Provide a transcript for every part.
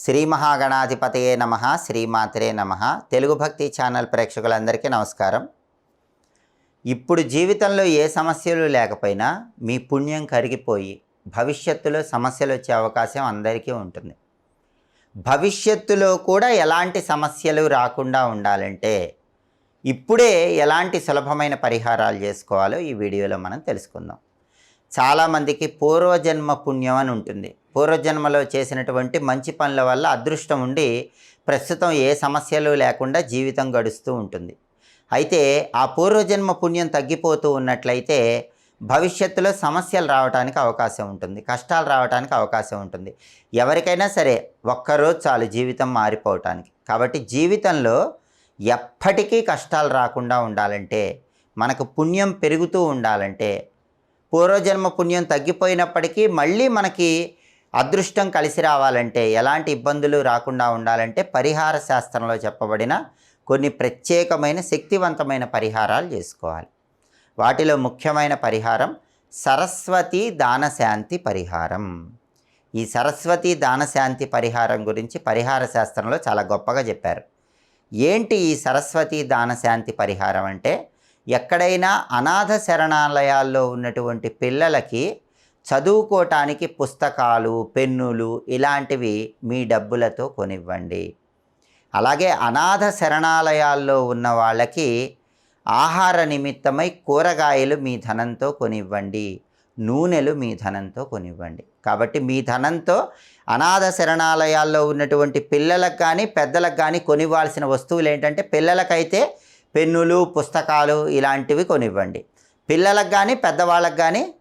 శ్రీ మహాగణాధిపతయే నమ శ్రీమాతరే నమ. తెలుగు భక్తి ఛానల్ ప్రేక్షకులందరికీ నమస్కారం. ఇప్పుడు జీవితంలో ఏ సమస్యలు లేకపోయినా మీ పుణ్యం కరిగిపోయి భవిష్యత్తులో సమస్యలు వచ్చే అవకాశం అందరికీ ఉంటుంది. భవిష్యత్తులో కూడా ఎలాంటి సమస్యలు రాకుండా ఉండాలంటే ఇప్పుడే ఎలాంటి సులభమైన పరిహారాలు చేసుకోవాలో ఈ వీడియోలో మనం తెలుసుకుందాం. చాలామందికి పూర్వజన్మ పుణ్యం అని ఉంటుంది. పూర్వజన్మలో చేసినటువంటి మంచి పనుల వల్ల అదృష్టం ఉండి ప్రస్తుతం ఏ సమస్యలు లేకుండా జీవితం గడుస్తూ ఉంటుంది. అయితే ఆ పూర్వజన్మ పుణ్యం తగ్గిపోతూ ఉన్నట్లయితే భవిష్యత్తులో సమస్యలు రావడానికి అవకాశం ఉంటుంది. కష్టాలు రావడానికి అవకాశం ఉంటుంది. ఎవరికైనా సరే ఒక్కరోజు చాలు జీవితం మారిపోవటానికి. కాబట్టి జీవితంలో ఎప్పటికీ కష్టాలు రాకుండా ఉండాలంటే మనకు పుణ్యం పెరుగుతూ ఉండాలంటే పూర్వజన్మ పుణ్యం తగ్గిపోయినప్పటికీ మళ్ళీ మనకి అదృష్టం కలిసి రావాలంటే ఎలాంటి ఇబ్బందులు రాకుండా ఉండాలంటే పరిహార శాస్త్రంలో చెప్పబడిన కొన్ని ప్రత్యేకమైన శక్తివంతమైన పరిహారాలు చేసుకోవాలి. వాటిలో ముఖ్యమైన పరిహారం సరస్వతి దానశాంతి పరిహారం. ఈ సరస్వతి దానశాంతి పరిహారం గురించి పరిహార శాస్త్రంలో చాలా గొప్పగా చెప్పారు. ఏంటి ఈ సరస్వతి దానశాంతి పరిహారం అంటే? ఎక్కడైనా అనాథ శరణాలయాల్లో ఉన్నటువంటి పిల్లలకి చదువుకోవటానికి పుస్తకాలు పెన్నులు ఇలాంటివి మీ డబ్బులతో కొనివ్వండి. అలాగే అనాథ శరణాలయాల్లో ఉన్న వాళ్ళకి ఆహార నిమిత్తమై కూరగాయలు మీ ధనంతో కొనివ్వండి. నూనెలు మీ ధనంతో కొనివ్వండి. కాబట్టి మీ ధనంతో అనాథ శరణాలయాల్లో ఉన్నటువంటి పిల్లలకు కానీ పెద్దలకు కానీ కొనివ్వాల్సిన వస్తువులు ఏంటంటే పిల్లలకైతే పెన్నులు పుస్తకాలు ఇలాంటివి కొనివ్వండి. పిల్లలకు కానీ పెద్దవాళ్ళకు కానీ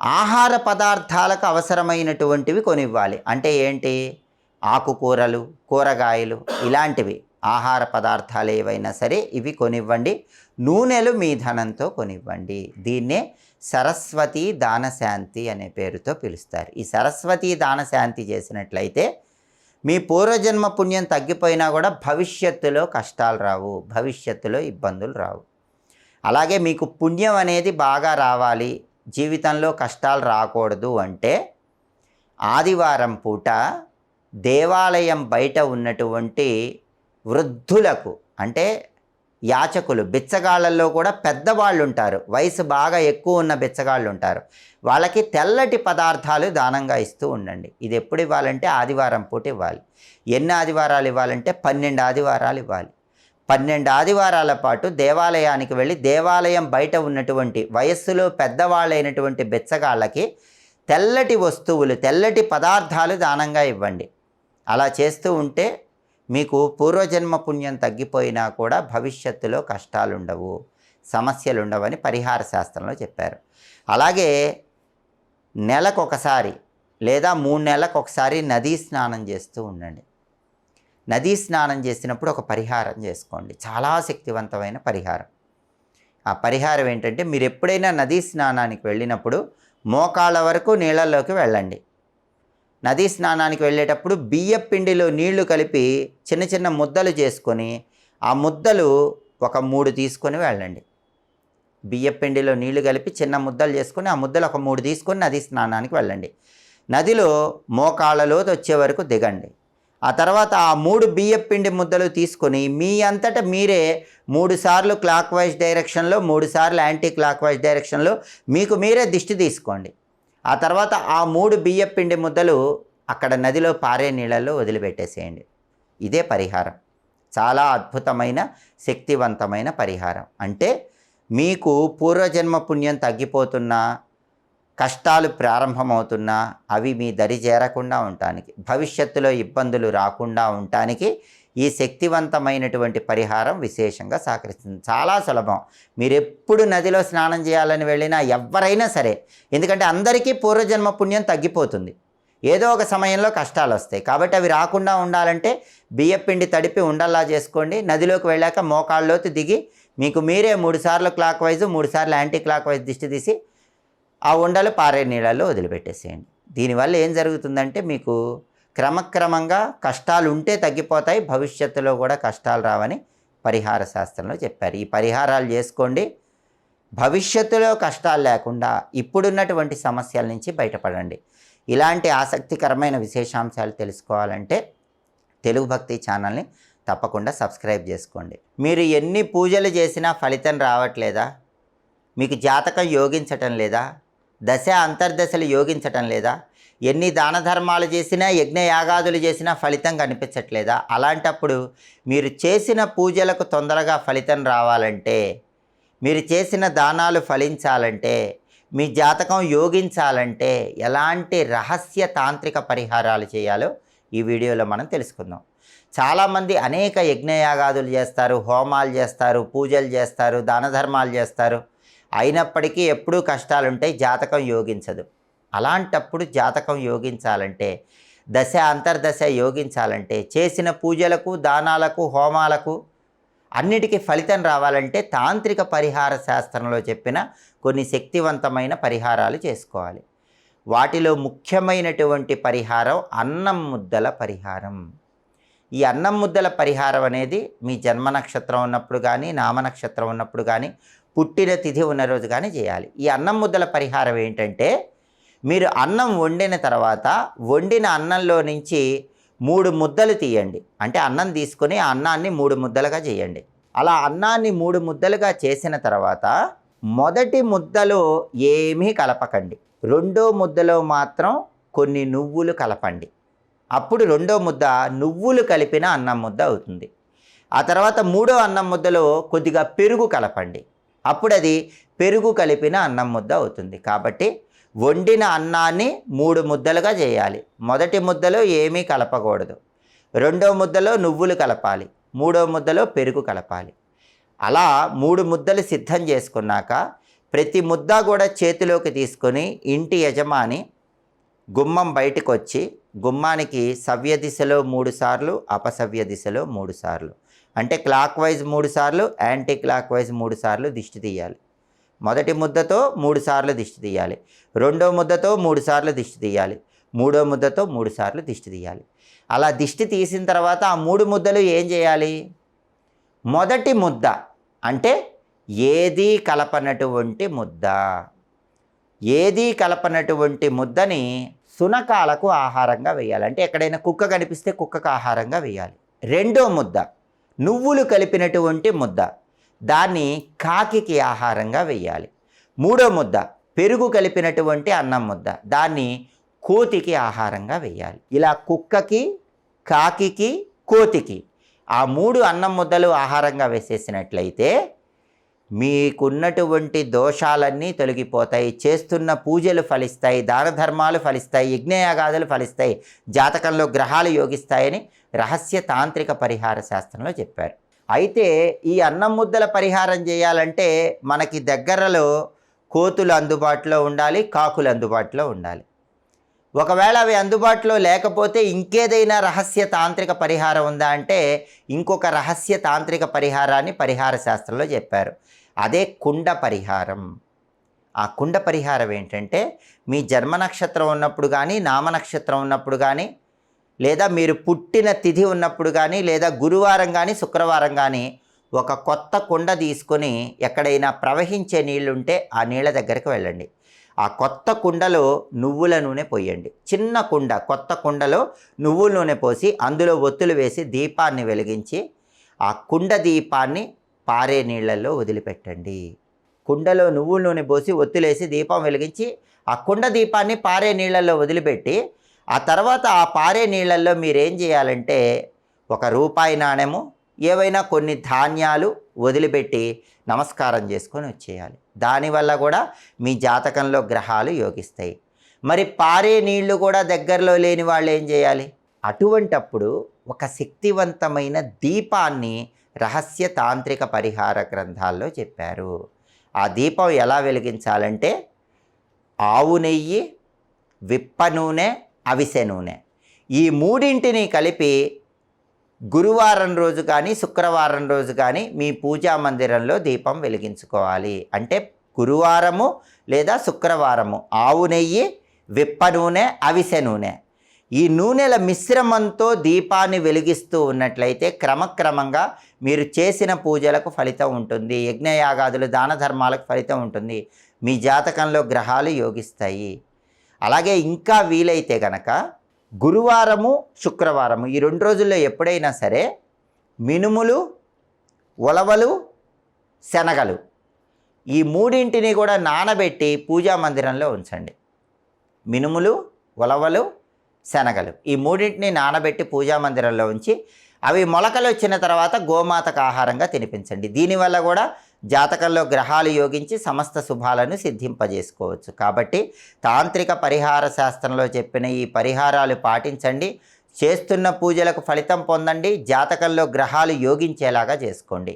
ఆహార పదార్థాలకు అవసరమైనటువంటివి కొనివ్వాలి. అంటే ఏంటి? ఆకుకూరలు కూరగాయలు ఇలాంటివి ఆహార పదార్థాలు ఏవైనా సరే ఇవి కొనివ్వండి. నూనెలు మీ ధనంతో కొనివ్వండి. దీన్నే సరస్వతి దానశాంతి అనే పేరుతో పిలుస్తారు. ఈ సరస్వతి దానశాంతి చేసినట్లయితే మీ పూర్వజన్మ పుణ్యం తగ్గిపోయినా కూడా భవిష్యత్తులో కష్టాలు రావు భవిష్యత్తులో ఇబ్బందులు రావు. అలాగే మీకు పుణ్యం అనేది బాగా రావాలి జీవితంలో కష్టాలు రాకూడదు అంటే ఆదివారం పూట దేవాలయం బయట ఉన్నటువంటి వృద్ధులకు అంటే యాచకులు బిచ్చగాళ్ళల్లో కూడా పెద్దవాళ్ళు ఉంటారు వయసు బాగా ఎక్కువ ఉన్న బిచ్చగాళ్ళు ఉంటారు వాళ్ళకి తెల్లటి పదార్థాలు దానంగా ఇస్తూ ఉండండి. ఇది ఎప్పుడు ఇవ్వాలంటే ఆదివారం పూట ఇవ్వాలి. ఎన్ని ఆదివారాలు ఇవ్వాలంటే పన్నెండు ఆదివారాలు ఇవ్వాలి. పన్నెండు ఆదివారాల పాటు దేవాలయానికి వెళ్ళి దేవాలయం బయట ఉన్నటువంటి వయస్సులో పెద్దవాళ్ళైనటువంటి బెచ్చగాళ్ళకి తెల్లటి వస్తువులు తెల్లటి పదార్థాలు దానంగా ఇవ్వండి. అలా చేస్తూ ఉంటే మీకు పూర్వజన్మ పుణ్యం తగ్గిపోయినా కూడా భవిష్యత్తులో కష్టాలు ఉండవు సమస్యలు ఉండవని పరిహార శాస్త్రంలో చెప్పారు. అలాగే నెలకొకసారి లేదా మూడు నెలలకు ఒకసారి నదీ స్నానం చేస్తూ ఉండండి. నదీ స్నానం చేసినప్పుడు ఒక పరిహారం చేసుకోండి. చాలా శక్తివంతమైన పరిహారం. ఆ పరిహారం ఏంటంటే మీరు ఎప్పుడైనా నదీ స్నానానికి వెళ్ళినప్పుడు మోకాళ్ళ వరకు నీళ్ళల్లోకి వెళ్ళండి. నదీ స్నానానికి వెళ్ళేటప్పుడు బియ్య పిండిలో నీళ్ళు కలిపి చిన్న చిన్న ముద్దలు చేసుకొని ఆ ముద్దలు ఒక మూడు తీసుకొని వెళ్ళండి. బియ్య పిండిలో నీళ్ళు కలిపి చిన్న ముద్దలు చేసుకొని ఆ ముద్దలు ఒక మూడు తీసుకొని నదీ స్నానానికి వెళ్ళండి. నదిలో మోకాళ్ళలో వచ్చే వరకు దిగండి. ఆ తర్వాత ఆ మూడు బియ్య పిండి ముద్దలు తీసుకొని మీ అంతటా మీరే మూడు సార్లు క్లాక్ వైజ్ డైరెక్షన్లో మూడు సార్లు యాంటీ క్లాక్ వైజ్ డైరెక్షన్లో మీకు మీరే దిష్టి తీసుకోండి. ఆ తర్వాత ఆ మూడు బియ్య పిండి ముద్దలు అక్కడ నదిలో పారే నీళ్ళల్లో వదిలిపెట్టేసేయండి. ఇదే పరిహారం. చాలా అద్భుతమైన శక్తివంతమైన పరిహారం. అంటే మీకు పూర్వజన్మ పుణ్యం తగ్గిపోతున్నా కష్టాలు ప్రారంభమవుతున్నా అవి మీ దరి చేరకుండా ఉండటానికి భవిష్యత్తులో ఇబ్బందులు రాకుండా ఉండటానికి ఈ శక్తివంతమైనటువంటి పరిహారం విశేషంగా సహకరిస్తుంది. చాలా సులభం. మీరు ఎప్పుడు నదిలో స్నానం చేయాలని వెళ్ళినా ఎవరైనా సరే ఎందుకంటే అందరికీ పూర్వజన్మ పుణ్యం తగ్గిపోతుంది. ఏదో ఒక సమయంలో కష్టాలు వస్తాయి కాబట్టి అవి రాకుండా ఉండాలంటే బియ్యపిండి తడిపి ఉండల్లా చేసుకోండి. నదిలోకి వెళ్ళాక మోకాళ్ళలోకి దిగి మీకు మీరే మూడుసార్లు క్లాక్ వైజ్ మూడుసార్లు యాంటీ క్లాక్ వైజ్ దిష్టి తీసి ఆ ఉండలు పారే నీళ్ళల్లో వదిలిపెట్టేసేయండి. దీనివల్ల ఏం జరుగుతుందంటే మీకు క్రమక్రమంగా కష్టాలు ఉంటే తగ్గిపోతాయి భవిష్యత్తులో కూడా కష్టాలు రావని పరిహార శాస్త్రంలో చెప్పారు. ఈ పరిహారాలు చేసుకోండి. భవిష్యత్తులో కష్టాలు లేకుండా ఇప్పుడున్నటువంటి సమస్యల నుంచి బయటపడండి. ఇలాంటి ఆసక్తికరమైన విశేషాంశాలు తెలుసుకోవాలంటే తెలుగు భక్తి ఛానల్ని తప్పకుండా సబ్స్క్రైబ్ చేసుకోండి. మీరు ఎన్ని పూజలు చేసినా ఫలితం రావట్లేదా? మీకు జాతకం యోగించటం లేదా? దశ అంతర్దశలు యోగించటం లేదా? ఎన్ని దాన ధర్మాలు చేసినా యజ్ఞ యాగాదులు చేసినా ఫలితం కనిపించట్లేదా? అలాంటప్పుడు మీరు చేసిన పూజలకు తొందరగా ఫలితం రావాలంటే మీరు చేసిన దానాలు ఫలించాలంటే మీ జాతకం యోగించాలంటే ఎలాంటి రహస్య తాంత్రిక పరిహారాలు చేయాలో ఈ వీడియోలో మనం తెలుసుకుందాం. చాలామంది అనేక యజ్ఞయాగాదులు చేస్తారు హోమాలు చేస్తారు పూజలు చేస్తారు దాన ధర్మాలు చేస్తారు. అయినప్పటికీ ఎప్పుడూ కష్టాలుంటాయి జాతకం యోగించదు. అలాంటప్పుడు జాతకం యోగించాలంటే దశ అంతర్దశ యోగించాలంటే చేసిన పూజలకు దానాలకు హోమాలకు అన్నిటికీ ఫలితం రావాలంటే తాంత్రిక పరిహార శాస్త్రంలో చెప్పిన కొన్ని శక్తివంతమైన పరిహారాలు చేసుకోవాలి. వాటిలో ముఖ్యమైనటువంటి పరిహారం అన్నం ముద్దల పరిహారం. ఈ అన్నం ముద్దల పరిహారం అనేది మీ జన్మ నక్షత్రం ఉన్నప్పుడు కానీ నామ నక్షత్రం ఉన్నప్పుడు కానీ పుట్టిన తిథి ఉన్న రోజు కానీ చేయాలి. ఈ అన్నం ముద్దల పరిహారం ఏంటంటే మీరు అన్నం వండిన తర్వాత వండిన అన్నంలో నుంచి మూడు ముద్దలు తీయండి. అంటే అన్నం తీసుకొని అన్నాన్ని మూడు ముద్దలుగా చేయండి. అలా అన్నాన్ని మూడు ముద్దలుగా చేసిన తర్వాత మొదటి ముద్దలో ఏమీ కలపకండి. రెండో ముద్దలో మాత్రం కొన్ని నువ్వులు కలపండి. అప్పుడు రెండో ముద్ద నువ్వులు కలిపిన అన్నం ముద్ద అవుతుంది. ఆ తర్వాత మూడో అన్నం ముద్దలో కొద్దిగా పెరుగు కలపండి. అప్పుడు అది పెరుగు కలిపిన అన్నం ముద్ద అవుతుంది. కాబట్టి వండిన అన్నాన్ని మూడు ముద్దలుగా చేయాలి. మొదటి ముద్దలో ఏమీ కలపకూడదు. రెండో ముద్దలో నువ్వులు కలపాలి. మూడో ముద్దలో పెరుగు కలపాలి. అలా మూడు ముద్దలు సిద్ధం చేసుకున్నాక ప్రతి ముద్ద కూడా చేతిలోకి తీసుకొని ఇంటి యజమాని గుమ్మం బయటకు వచ్చి గుమ్మానికి సవ్య దిశలో మూడు సార్లు అపసవ్య దిశలో మూడు సార్లు. అంటే క్లాక్ వైజ్ మూడు సార్లు యాంటీ క్లాక్ వైజ్ మూడు సార్లు దిష్టి తీయాలి. మొదటి ముద్దతో మూడు సార్లు దిష్టి తీయాలి. రెండో ముద్దతో మూడు సార్లు దిష్టి తీయాలి. మూడో ముద్దతో మూడు సార్లు దిష్టి తీయాలి. అలా దిష్టి తీసిన తర్వాత ఆ మూడు ముద్దలు ఏం చేయాలి? మొదటి ముద్ద అంటే ఏదీ కలపనటువంటి ముద్ద. ఏదీ కలపనటువంటి ముద్దని సునకాలకు ఆహారంగా వేయాలి. అంటే ఎక్కడైనా కుక్క కనిపిస్తే కుక్కకు ఆహారంగా వేయాలి. రెండో ముద్ద నువ్వులు కలిపినటువంటి ముద్ద. దాన్ని కాకికి ఆహారంగా వేయాలి మూడో ముద్ద పెరుగు కలిపినటువంటి అన్నం ముద్ద. దాన్ని కోతికి ఆహారంగా వేయాలి ఇలా కుక్కకి కాకికి కోతికి ఆ మూడు అన్నం ముద్దలు ఆహారంగా వేసేసినట్లయితే మీకున్నటువంటి దోషాలన్నీ తొలగిపోతాయి. చేస్తున్న పూజలు ఫలిస్తాయి దాన ధర్మాలు ఫలిస్తాయి యజ్ఞయాగాదులు ఫలిస్తాయి జాతకంలో గ్రహాలు యోగిస్తాయని రహస్య తాంత్రిక పరిహార శాస్త్రంలో చెప్పారు. అయితే ఈ అన్నం ముద్దల పరిహారం చేయాలంటే మనకి దగ్గరలో కోతులు అందుబాటులో ఉండాలి కాకులు అందుబాటులో ఉండాలి. ఒకవేళ అవి అందుబాటులో లేకపోతే ఇంకేదైనా రహస్య తాంత్రిక పరిహారం ఉందా అంటే ఇంకొక రహస్య తాంత్రిక పరిహారాన్ని పరిహార శాస్త్రంలో చెప్పారు. అదే కుండ పరిహారం. ఆ కుండ పరిహారం ఏంటంటే మీ జన్మ నక్షత్రం ఉన్నప్పుడు కానీ నామ నక్షత్రం ఉన్నప్పుడు కానీ లేదా మీరు పుట్టిన తిథి ఉన్నప్పుడు కానీ లేదా గురువారం కానీ శుక్రవారం కానీ ఒక కొత్త కుండ తీసుకొని ఎక్కడైనా ప్రవహించే నీళ్ళుంటే ఆ నీళ్ళ దగ్గరికి వెళ్ళండి. ఆ కొత్త కుండలో నువ్వుల నూనె పోయండి. చిన్న కుండ కొత్త కుండలో నువ్వుల నూనె పోసి అందులో ఒత్తులు వేసి దీపాన్ని వెలిగించి ఆ కుండ దీపాన్ని పారే నీళ్ళల్లో వదిలిపెట్టండి. కుండలో నువ్వుల నూనె పోసి ఒత్తులేసి దీపం వెలిగించి ఆ కుండ దీపాన్ని పారే నీళ్ళల్లో వదిలిపెట్టి ఆ తర్వాత ఆ పారే నీళ్ళల్లో మీరేం చేయాలంటే ఒక రూపాయి నాణెము ఏవైనా కొన్ని ధాన్యాలు వదిలిపెట్టి నమస్కారం చేసుకొని వచ్చేయాలి. దానివల్ల కూడా మీ జాతకంలో గ్రహాలు యోగిస్తాయి. మరి పారే నీళ్ళు కూడా దగ్గరలో లేని వాళ్ళు ఏం చేయాలి? అటువంటప్పుడు ఒక శక్తివంతమైన దీపాన్ని రహస్య తాంత్రిక పరిహార గ్రంథాల్లో చెప్పారు. ఆ దీపం ఎలా వెలిగించాలంటే ఆవు నెయ్యి విప్ప నూనె అవిసె నూనె. ఈ మూడింటిని కలిపి గురువారం రోజు కానీ శుక్రవారం రోజు కానీ మీ పూజా మందిరంలో దీపం వెలిగించుకోవాలి. అంటే గురువారము లేదా శుక్రవారము ఆవు నెయ్యి విప్ప నూనె అవిసె నూనె. ఈ నూనెల మిశ్రమంతో దీపాన్ని వెలిగిస్తూ ఉన్నట్లయితే క్రమక్రమంగా మీరు చేసిన పూజలకు ఫలితం ఉంటుంది. యజ్ఞయాగాదులు దాన ధర్మాలకు ఫలితం ఉంటుంది. మీ జాతకంలో గ్రహాలు యోగిస్తాయి. అలాగే ఇంకా వీలైతే గనక గురువారము శుక్రవారము ఈ రెండు రోజుల్లో ఎప్పుడైనా సరే మినుములు ఉలవలు శనగలు ఈ మూడింటిని కూడా నానబెట్టి పూజా మందిరంలో ఉంచండి. మినుములు ఉలవలు శనగలు ఈ మూడింటిని నానబెట్టి పూజా మందిరంలో ఉంచి అవి మొలకలు వచ్చిన తర్వాత గోమాతకు ఆహారంగా తినిపించండి. దీనివల్ల కూడా జాతకంలో గ్రహాలు యోగించి సమస్త శుభాలను సిద్ధింపజేసుకోవచ్చు. కాబట్టి తాంత్రిక పరిహార శాస్త్రంలో చెప్పిన ఈ పరిహారాలు పాటించండి. చేస్తున్న పూజలకు ఫలితం పొందండి. జాతకంలో గ్రహాలు యోగించేలాగా చేసుకోండి.